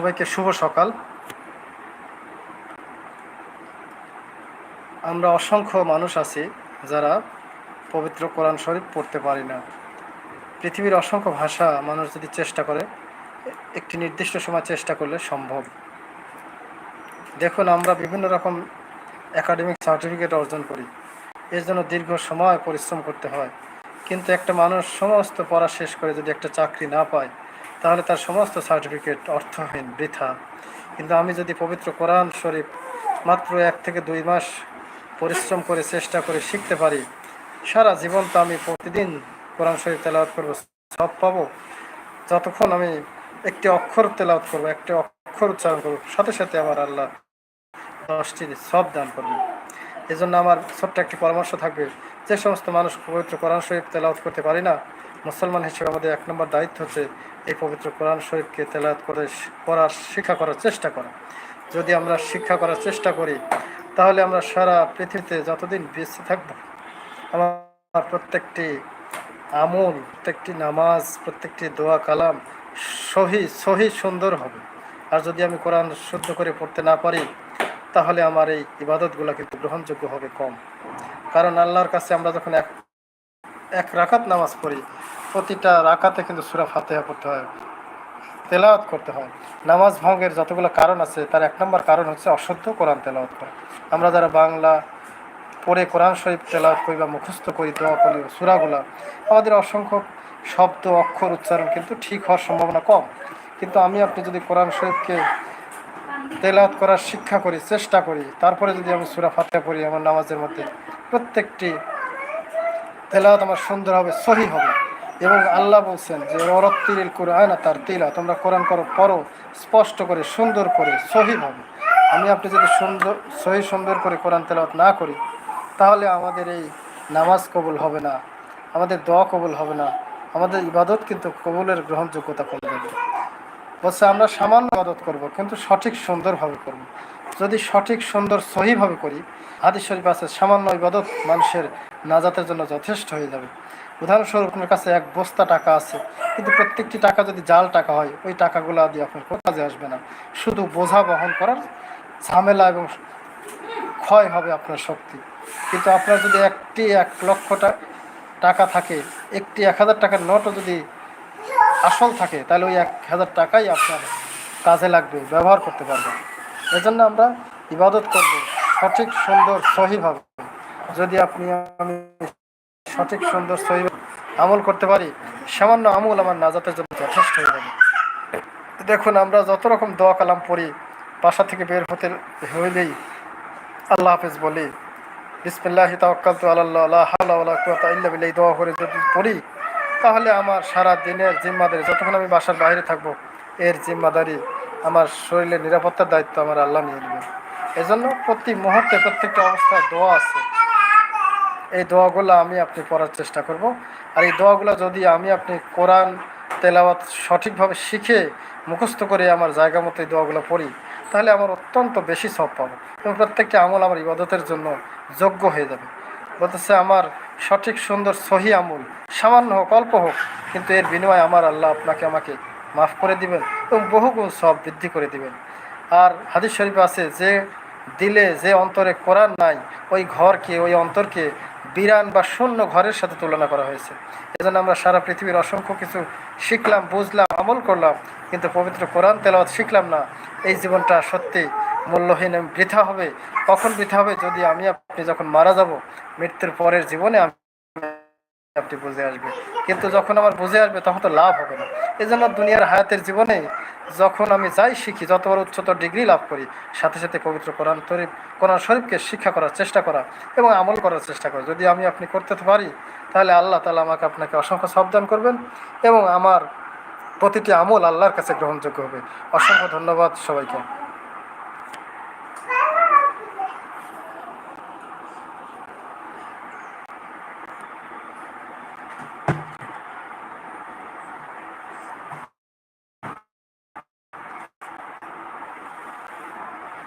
সবাইকে শুভ সকাল। আমরা অসংখ্য মানুষ আছি যারা পবিত্র কোরআন শরীফ পড়তে পারি না। পৃথিবীর অসংখ্য ভাষা মানুষ যদি চেষ্টা করে, একটি নির্দিষ্ট সময় চেষ্টা করলে সম্ভব। দেখুন, আমরা বিভিন্ন রকম একাডেমিক সার্টিফিকেট অর্জন করি। এর জন্য দীর্ঘ সময় পরিশ্রম করতে হয়। কিন্তু একটা মানুষ সমস্ত পড়া শেষ করে যদি একটা চাকরি না পায় তাহলে তার সমস্ত সার্টিফিকেট অর্থহীন, বৃথা। কিন্তু আমি যদি পবিত্র কোরআন শরীফ মাত্র এক থেকে দুই মাস পরিশ্রম করে, চেষ্টা করে শিখতে পারি, সারা জীবন তো আমি প্রতিদিন কোরআন শরীফ তেলাওয়াত করব, সব পাবো। যতক্ষণ আমি একটি অক্ষর তেলাওয়াত করব, একটি অক্ষর উচ্চারণ করব, সাথে সাথে আমার আল্লাহ দশটি সব দান করবে এজন্য আমার ছোট্ট একটি পরামর্শ থাকবে যে সমস্ত মানুষ পবিত্র কোরআন শরীফ তেলাওয়াত করতে পারি না, মুসলমান হিসেবে আমাদের এক নম্বর দায়িত্ব হচ্ছে এই পবিত্র কোরআন শরীফকে তেলাওয়াত করে করার, শিক্ষা করার চেষ্টা করা। যদি আমরা শিক্ষা করার চেষ্টা করি, তাহলে আমরা সারা পৃথিবীতে যতদিন বেঁচে থাকব, আমার প্রত্যেকটি আমল, প্রত্যেকটি নামাজ, প্রত্যেকটি দোয়া কালাম সহি সহি সুন্দর হবে। আর যদি আমি কোরআন শুদ্ধ করে পড়তে না পারি তাহলে আমার এই ইবাদতগুলো কিন্তু গ্রহণযোগ্য হবে কম। কারণ আল্লাহর কাছে আমরা যখন এক এক রাকাত নামাজ পড়ি, প্রতিটা রাকাতে কিন্তু সুরা ফাতেহা পড়তে হয়, তেলাওয়াত করতে হয়। নামাজ ভঙ্গের যতগুলো কারণ আছে, তার এক নম্বর কারণ হচ্ছে অশুদ্ধ কোরআন তেলাওয়াত করা। আমরা যারা বাংলা পড়ে কোরআন শরীফ তেলাওয়াত করি বা মুখস্থ করি, দোয়া করি, সুরাগুলা, আমাদের অসংখ্য শব্দ, অক্ষর উচ্চারণ কিন্তু ঠিক হওয়ার সম্ভাবনা কম। কিন্তু আমি আপনি যদি কোরআন শরীফকে তেলাওয়াত করার শিক্ষা করি, চেষ্টা করি। তারপরে যদি আমি সুরা ফাতে পড়ি, আমার নামাজের মধ্যে প্রত্যেকটি তেলাওয়াত আমার সুন্দর হবে, সহি হবে। এবং আল্লাহ বলছেন যে অরত্তিরিল কোরআন তার তিলা তোমরা কোরআন করো, পড়ো, স্পষ্ট করে, সুন্দর করে, সহি হবে। আমি আপনি যদি সুন্দর, সহি সুন্দর করে কোরআন তেলাওয়াত না করি, তাহলে আমাদের এই নামাজ কবুল হবে না, আমাদের দোয়া কবুল হবে না, আমাদের ইবাদত কিন্তু কবুলের গ্রহণযোগ্যতা কমে যাবে। বলছে, আমরা সামান্য ইবাদত করব, কিন্তু সঠিক সুন্দরভাবে করব। যদি সঠিক সুন্দর সহিভাবে করি, হাদিস শরীফ আছে, সামান্য ইবাদত মানুষের নাজাতের জন্য যথেষ্ট হয়ে যাবে। উদাহরণস্বরূপ আপনার কাছে এক বস্তা টাকা আছে, কিন্তু প্রত্যেকটি টাকা যদি জাল টাকা হয়, ওই টাকাগুলো দিয়ে আপনার কাজে আসবে না। শুধু বোঝা বহন করার ঝামেলা এবং ক্ষয় হবে আপনার শক্তি। কিন্তু আপনার যদি একটি এক লক্ষ টাকা থাকে, একটি এক হাজার টাকার নোটও যদি আসল থাকে, তাহলে ওই এক হাজার টাকাই আপনার কাজে লাগবে, ব্যবহার করতে পারবেন এজন্য আমরা ইবাদত করব, সঠিক, সুন্দর, সহিভাবে। যদি আপনি আমি সঠিক, সুন্দর সহি আমল করতে পারি, সামান্য আমল আমার নাজাতের জন্য যথেষ্ট হয়ে যাবে। দেখুন, আমরা যত রকম দোয়া কালাম পড়ি, বাসা থেকে বের হতে হইলেই আল্লাহ হাফেজ বলি, বিসমিল্লাহ তাওয়াক্কাল তো আল্লাহ আল্লাহ হাওলা ওয়ালা কুওয়াতা ইল্লা বিল্লাহ দোয়া করে যদি পড়ি তাহলে আমার সারা দিনের জিম্মাদারি, যতক্ষণ আমি বাসার বাইরে থাকব, এর জিম্মাদারি আমার শরীরের নিরাপত্তার দায়িত্ব আমার আল্লাহ নিয়ে নেবে। এজন্য প্রতি মুহূর্তে প্রত্যেকটা অবস্থায় দোয়া আছে। এই দোয়াগুলো আমি আপনি পড়ার চেষ্টা করব। আর এই দোয়াগুলো যদি আমি আপনি কোরআন, তেলাওয়াত সঠিকভাবে শিখে মুখস্থ করে আমার জায়গা মতো এই দোয়াগুলো পড়ি, তাহলে আমার অত্যন্ত বেশি সব পাবো এবং প্রত্যেকটি আমল আমার ইবাদতের জন্য যোগ্য হয়ে যাবে। বলতেছে আমার সঠিক, সুন্দর, সহি আমল। সামান্য হোক, অল্প হোক, কিন্তু এর বিনিময়ে আমার আল্লাহ আপনাকে আমাকে মাফ করে দিবেন এবং বহুগুণ সব বৃদ্ধি করে দিবেন। আর হাদিস শরীফ আছে, যে দিলে যে অন্তরে কোরআন নাই, ওই ঘরকে, ওই অন্তরকে বিরান বা শূন্য ঘরের সাথে তুলনা করা হয়েছে। এজন্য আমরা সারা পৃথিবীর অসংখ্য কিছু শিখলাম, বুঝলাম, আমল করলাম, কিন্তু পবিত্র কোরআন তেলাওয়াত শিখলাম না। এই জীবনটা সত্যি মূল্যহীন বৃথা হবে, কখন বৃথা হবে? যদি আমি আপনি যখন মারা যাব, মৃত্যুর পরের জীবনে আমি আপনি বুঝে আসবে কিন্তু যখন আমার বুঝে আসবে, তখন তো লাভ হবে না। এই জন্য দুনিয়ার হায়াতের জীবনে যখন আমি যাই শিখি যতবার উচ্চতর ডিগ্রি লাভ করি, সাথে সাথে পবিত্র কোরআন তরিফ, কোরআন শরীফকে শিক্ষা করার চেষ্টা করা এবং আমল করার চেষ্টা করা। যদি আমি আপনি করতে পারি, তাহলে আল্লাহ তালা আমাকে আপনাকে অসংখ্য সাবধান করবেন এবং আমার প্রতিটি আমল আল্লাহর কাছে গ্রহণযোগ্য হবে। অসংখ্য ধন্যবাদ সবাইকে।